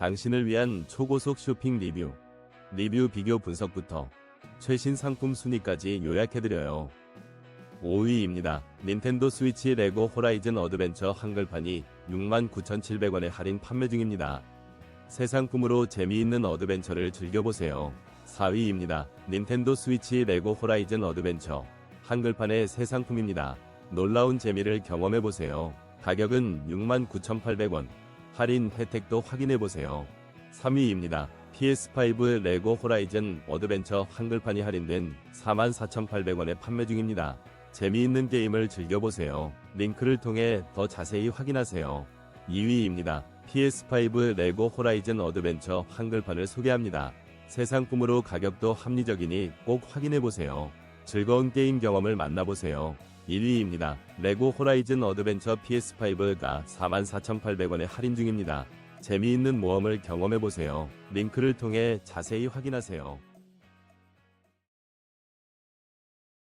당신을 위한 초고속 쇼핑 리뷰, 리뷰 비교 분석부터 최신 상품 순위까지 요약해드려요. 5위입니다. 닌텐도 스위치 레고 호라이즌 어드벤처 한글판이 69,700원에 할인 판매 중입니다. 새 상품으로 재미있는 어드벤처를 즐겨보세요. 4위입니다. 닌텐도 스위치 레고 호라이즌 어드벤처 한글판의 새 상품입니다. 놀라운 재미를 경험해보세요. 가격은 69,800원. 할인 혜택도 확인해보세요. 3위입니다. PS5 레고 호라이즌 어드벤처 한글판이 할인된 44,800원에 판매 중입니다. 재미있는 게임을 즐겨보세요. 링크를 통해 더 자세히 확인하세요. 2위입니다. PS5 레고 호라이즌 어드벤처 한글판을 소개합니다. 새 상품으로 가격도 합리적이니 꼭 확인해보세요. 즐거운 게임 경험을 만나보세요. 1위입니다. 레고 호라이즌 어드벤처 PS5가 44,800원에 할인 중입니다. 재미있는 모험을 경험해보세요. 링크를 통해 자세히 확인하세요.